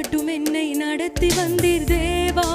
மட்டும் என்னை நடத்தி வந்தீர் தேவா.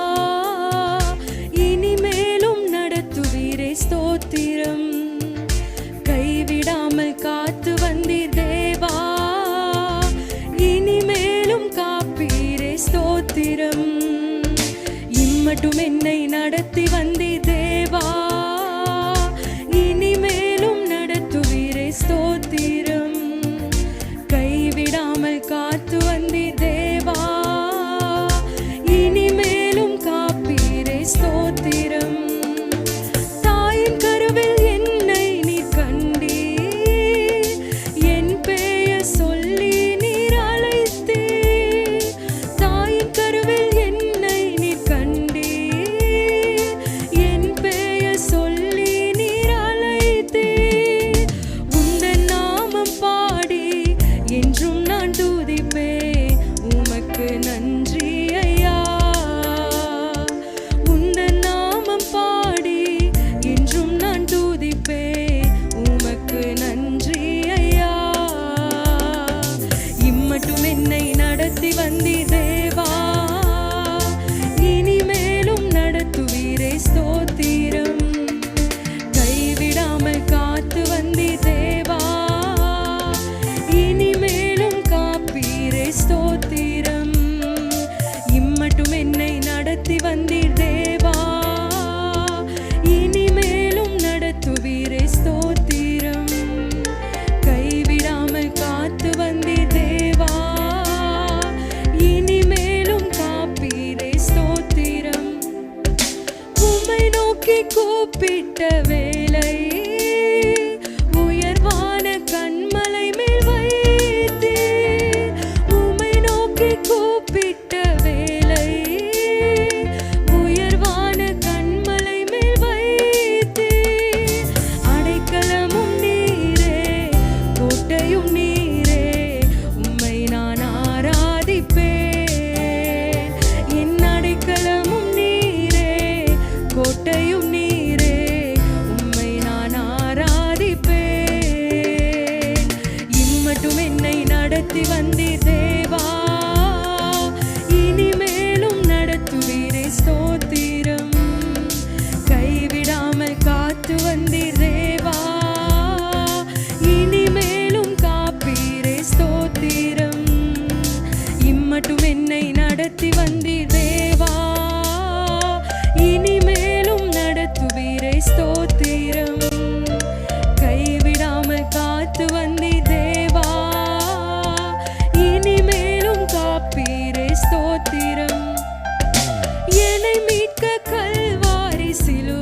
மட்டும் என்னை நடத்தி வந்தீர் தேவா. இனிமேலும் நடத்துவீரை ஸ்தோத்திரம். கைவிடாமல் காத்து வந்தீர் தேவா. இனிமேலும் காப்பீரை ஸ்தோத்திரம். என்னை மீட்க கல்வாரி சிலு